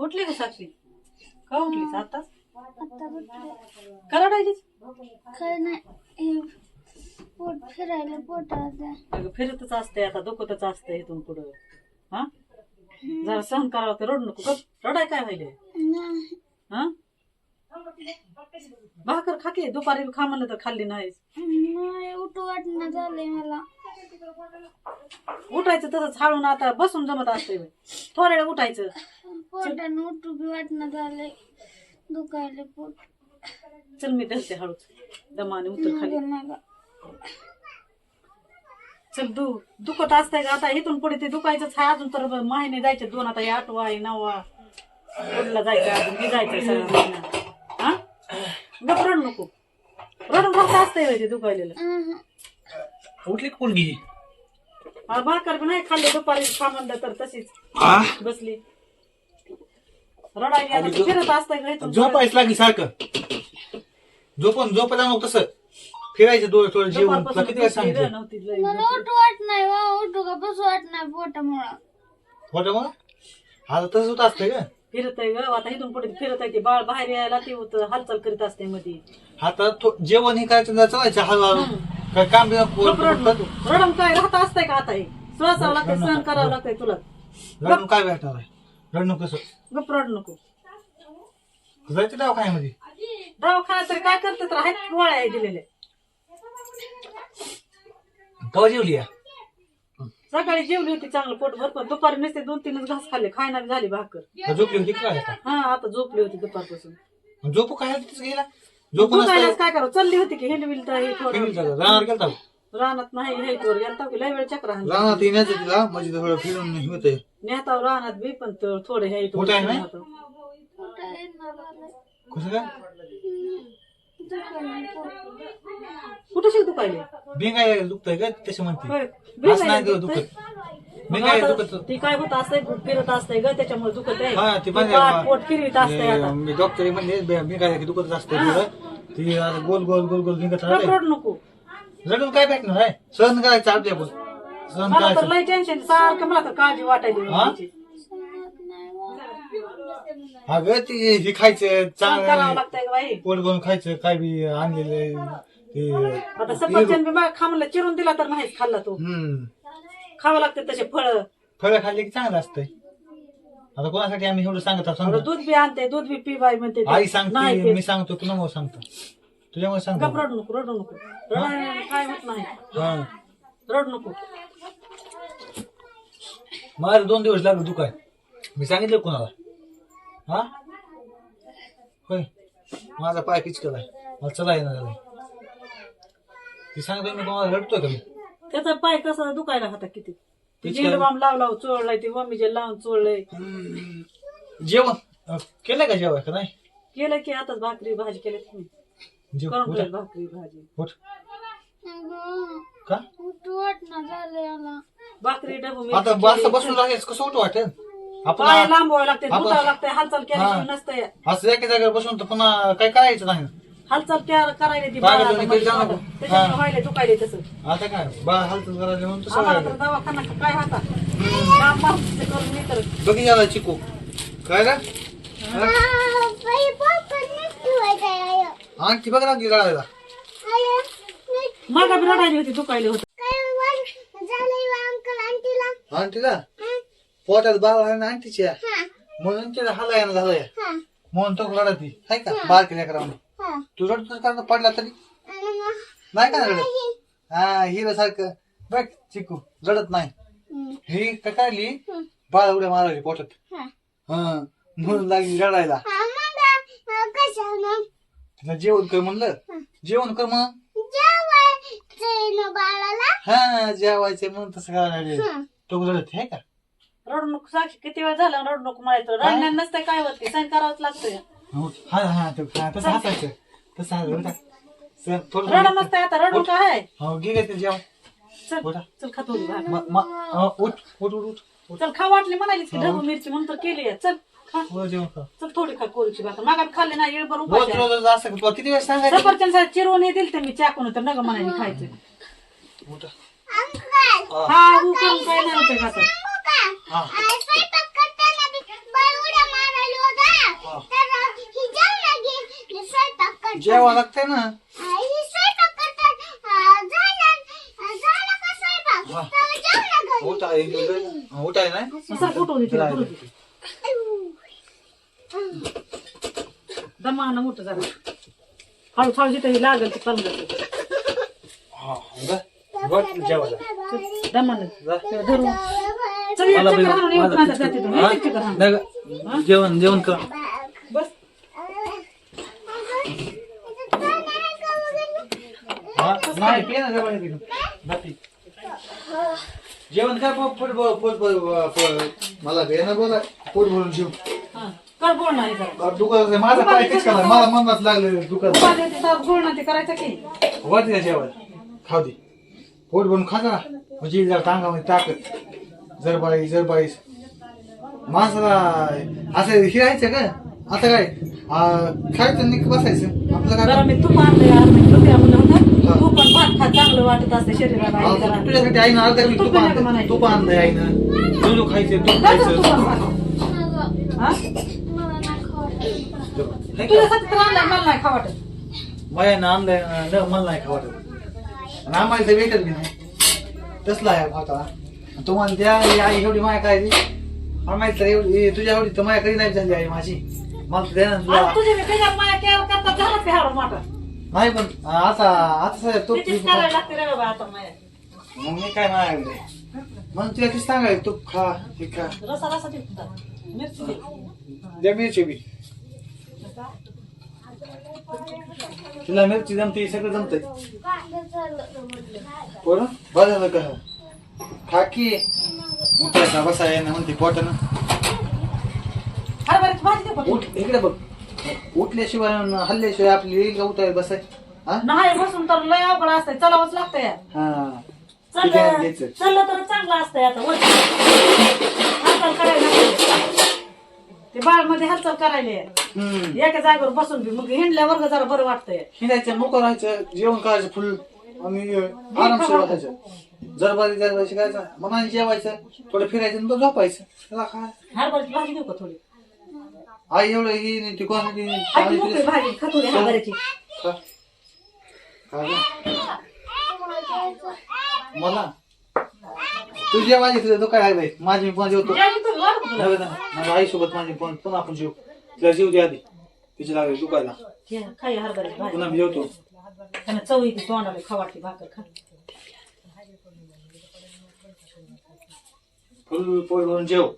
उठली का साक्षी? का उठलीस आताच आता उठले. का रडायलीस? काय नाही हे पोट फिरायला पोटात अगं फिरतच असते आता दुखतच असते इथून पुढं. हा? जरा सहन करावं तर रडू नको गप रडाय काय व्हायले नाही. हा? भाकर खाते दुपारी खा म्हणलं तर खाल्ली नाहीस. नाही उठू वाटणं झालंय मला. उठायचं तसंच हाळून आता बसून जमत असते थोड्या वेळ उठायचं. पोटानं उठू बी वाटणं झालंय. दुखायला पोट. चल मी धरते हळूच. दमाने उतर खाली. चल दु दुखत असतंय का? आता इथून पुढे ते दुखायचंच आहे अजून तर महिने जायचे. दोन आता आठवा आहे नववा. पुढला जायचं अजून. मी जायचंय सगळा महिना फक्त असतंय होय ते दुखायलेलं. उठली का मुलगी? हा, भाकर पण नाही खाल्ली दुपारी म्हणलं तर तशीच. आ? बसली. रडायली आता फिरत असतंय इथून? झोपायच लागली सारखं. झोपून झोपायला नको तसं. फिरायचं थोडं थोडं जेवण तुला किती वेळ सांगितलं? नव्हती लई. मला उठू वाट नाही वा उठू का बसू वाट नाही पोटामुळं. मग आता तसंच होत असतंय का? फिरत आहे ग. आता इथून पुढे फिरत आहे ते बाळ बाहेर यायला ते होतं हालचाल करीत असते मध्ये आता थो- जेवण हे करायचं ना चालायचं हळूहळू. काय काम. रडम काय राहत असतंय का आता हे? श्वासावं लागतंय सहन करावं लागतंय तुला. रडून काय भेटणार आहे? रडणं कसं गप रड नको. जायचं दवाखान्यामध्ये? दवाखान्यात तरी काय करते तर आहेत गोळ्या दिलेल्या. कवा जेवली या? सकाळी जेवली होती चांगलं पोटभर पण दुपारी नुसते दोन तीनच घास खाल्ले खायना बी झाली भाकर. का झोपली होती काय आता हा आता झोपली होती दुपारपासून. झोपू काय तिथेच गेला झोपून झोपायलाच काय करावं? चालली होती की हिंड बिल तर थोडं. राहणार गेलता रानात नाही हेतवर गेलता की लय वेळ चक्र हाणला. राहणार येण्याचं तिला म्हणजे थोडं फिरून हे होतंय नेताव रानात बी पण तो- थोडं हे मोठं आहे ना? पोटा येणार झालंय कसं काय? दुखायला पोट. कुठं शिक दुखायले बिंगाय दुखतंय का तसे म्हणते. असं नाही दुखत. बिंगाय दुखत. ती काय होत असतंय फिरत असतंय ग त्याच्यामुळे दुखत आहे. हा ती ती म्हणजे पाठ पोट फिरवीत आता. मी डॉक्टर म्हणजे बिंगाय की दुखत असते ती आता गोल गोल गोल गोल बिंगत रड राहते रड नको. रडून काय भेटणार आहे? सहन करायचं आपल्या सहन मला तर करायचं. लय टेन्शन सारखं मला तर काळजी वाटायली हा? त्याची. सहनत नाही वा. अगं ती हे खायचं सहन करावं चांगलं लागतंय ग बाई. पोट भरून खायचं काय बी आणलेलं ते आता सफरचंद बी मला खा म्हणलं चिरून दिला तर नाहीच खाल्ला तो. हम्म. खावं लागते तसे फळ. फळं खाल्ली की चांगलं असतंय. आता कोणासाठी आम्ही एवढं सांगत असतो? दूध बी आणते दूध बी पी बाई म्हणते ते. आई नाही सांगते. मी सांगतो तू नको सांगतो. तुझ्यामुळे गप सांगतो रडू नको. रडू नको रडायला काय होत नाही. हा. रडू नको. मला दोन दिवस लागले दुखाय. मी सांगितलं कोणाला? हा? होय. माझा पाय पिचकलाय मला चला येणार झालाय. ती सांगतोय मी कोणाला रडतोय का मी? त्याचा पाय कसा दुखायला होता किती? तेच झेंडू काय? बाम लाव लाव चोळलाय ते मम्मीचे लावून चोळलंय. जेवण? अं, केलंय का जेवण का नाही? केलं की आताच भाकरी भाजी केली तुम्ही जेव करून उठा. ठेवली भाकरी भाजी. उठ. का? भाकरी डबू आता असं केली. बसून राहायचं कसं उठ वाटेल? पाय लांबवावं लागते आपण- लागते हालचाल हा. असं एका जागेवर बसून तर पुन्हा काय करायचं नाही. हालचाल करायला ती बाळाला दोन्ही. त्याच्यामुळे व्हायला दुखायले तसं आता काय बा हालत करायला म्हणून तसं आम्हाला तर व्हायलं. दवाखाना काय होता काम माणसाचं करून मी तर बघी याला चिकू. काय आणखी बघ ना ती रडायला मागा बी रडायली होती दुखायले होते. आंटीला? पोटात बाळ आहे ना आंटीच्या म्हणून तिला हलायला झालंय. म्हणून तो रडत हाय का? बाळ केल्या करा तू रडतोस का पडला तरी? नाही का रडत? हा हिरो सारखं बघ चिकू रडत नाही. ही काढली? बाळ उड्या मारायची पोटात. हा. म्हणून लागली रडायला. तिला जेवण कर म्हणलं. जेवण कर मग. हा जेवायचं म्हणून तसं करायला. तो रडत आहे का? रडू नको साक्षी किती वेळ झाला रडू नको म्हणायचं रडण्या नसतं काय होत सहन करावंच लागतंय. हो, हा हा तो- हा, तसं हसायचं तसं हसायचं उठा. चल, थोडं रडा थोडं- नसतंय आता. रडू काय हो घे घेते जेवण. चल खा थोडी भाकर. म- म- अ, उठ उठ उठ उठ. चल खा वाटली म्हणालीच की ढबू मिरची म्हणून तर केली आहे. चल खा. जेवण. चल थोडी खा कोरीची भाकर. मागा खाल्ली ना येळभर रोज उपाशी आहे. रोज असं का? तुला किती वेळ सांगायचं? सफरचंद साहेब चिरवून येतील ते मी चाकून तर नग म्हणाली खायचं. उठा. हा काय नाही होते हा. होता. ही. जेवा लागतंय ना? ही हा. उठा एक- उठाय नाही सर कुठून येते तिला? दमानं मोठं झालं. हळू हळू जिथं लागेल ते पलंगाचं हा. बरं, जा. धरून. चल चक्कर हाणून. हा? चक्कर हाणून. नाही का? जेवण जेवण कर. बस. हा? नाही जेवण काय पोट पोट पोट पोट- पोट- पोट- मला बे ना बोला पोट भरून जेव. हा. कर नाही दुकान माझा पाय करा मला मनात लागले दुकान उपाय देते तर गोड नाही ते करायचं की? वाटते जेवण. खाऊ दे. पोट भरून खा ना म्हणजे जर टांगामध्ये ताकद. जर बाई जर बाई माणसाला असं हे राहायचं का? आता काय? आ, खायचं निक बसायचं. आपलं काय? मी तूप आणलं यार मी तूप आणलं हा. होतं तूप पण भात खा चांगलं वाटत असते शरीराला आई आता जरा. तुझ्यासाठी आईनं अर्धा नका आणलं आणलंय आईनं. खायचं. जा. हा? नाही खावं का? तुझ्यासाठी तर आणलंय मला नाही खा वाटत. न मला नाही खावत आणि आम्हाला ते भेटत बी नाही? तसला आहे भाताला तुम्हाला त्या आई एवढी माया काय आम्हाला तर एवढी तुझ्या एवढी तर माया कधी नाही झाली आई माझी. मला तर द्या ना तुला आज तुझे मी बिगर माया केअर करता झालं ते हाडं मोठं नाही पण आता आता तो तिचीच करायला लागते रे बाबा आता माया. मग मी काय मायाकडे मग तुला किती सांगायचं तू खा हे खा. रसा रसा देतात मिरची दे. द्या मिरची बी. तुला मिरची जमते सगळं जमतंय. बरं बरं झालं का? की उठायचा बसाय ना म्हणते पोटानं हरभऱ्याची भाजी दे पण. उठ इकडे बघ उठल्याशिवाय अन हल्ल्याशिवाय आपली येईल का उठाय बसाय हा नाही बसून तर लय अवघड असतंय चलावंच लागतंय हा किती आहे घ्यायचं? चाललं चाललं तर चांगलं असतंय आता वर. हालचाल करायला लागते. ते बाळमध्ये हालचाल करायला हम्म एका जागेवर बसून बी मग हिंडल्या वर्ग जरा बरं वाटतंय हिंडायचं मोकळं राहायचं जेवण करायचं फुल आणि आरामशीर राहायचं जरबारी जरबारी शिकायचं मनाने जेवायचं थोडं फिरायचं झोपायचं. त्याला काय हरभऱ्याची भाजी देऊ का थोडी. आई एवढं ही नाही ती कोण ती आई मोकळी भाजी खा थोडी हरभऱ्याची. का? काय गं? मला? तू जेवायची तुझं तो काय आहे माझी मी पण जेवतो. नव्हे ना, माझ्या आईसोबत माझी पण पुन्हा आपण जेव. तिला जीव दे आधी. तिची लागली दुखायला. खाई हरभऱ्याची भाजी. पुन्हा मी जेवतो. त्यांना चव येते तोंडाला खवाटली भाकर खा फुल पोट भरून जेव.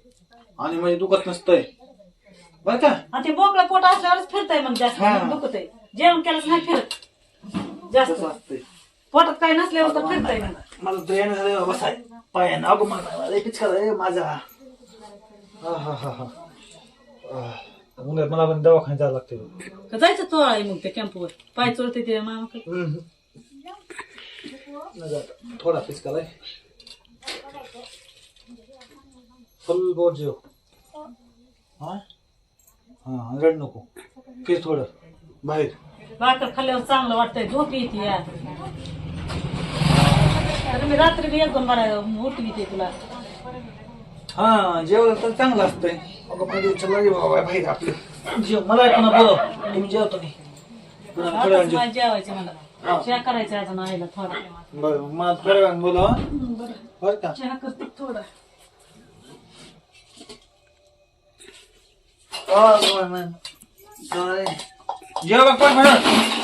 आणि म्हणजे दुखत नसतंय. बर का? आणि ते मोकळं पोट असल्यावरच फिरतंय मग जास्त. हा. दुखत आहे जेवण केलंच नाही फिरत. जास्त. तसं असतंय. पोटात काही नसल्यावर तर फिरतंय मग मला येणं झालं बसाय पायानं अगो मला माझा. हा हा हा हा. उन्हात मला पण दवाखान्यात जावं लागते का जायचं तो आहे मग त्या कॅम्पवर? पाय चोरते ते मामा थोडा पिचकालाय फुल बोट जेव हा? हा रड नको. फिर थोडं. बाहेर. भाकर खाल्ल्यावर चांगलं वाटतंय. झोप येते यार. तर मी रात्री बी एक दोन बारा उठवी येते तुला. हा जेवलं तर चांगलं असतंय. अगं पण चला रे बाबा बाहेर आपलं. जेव मला पण बोलव तुम्ही जेवतो नाही. पुन्हा थोड्या वेळाने आताच मला जेवायचं मला चहा करायचं अजून आईला थोडा. जेव. बरं मला थोड्या वेळाने बोलव. हा? बरं. बरं का? चहा करते थोडा. Oh, man. Sorry. जेव बघ पण म्हणून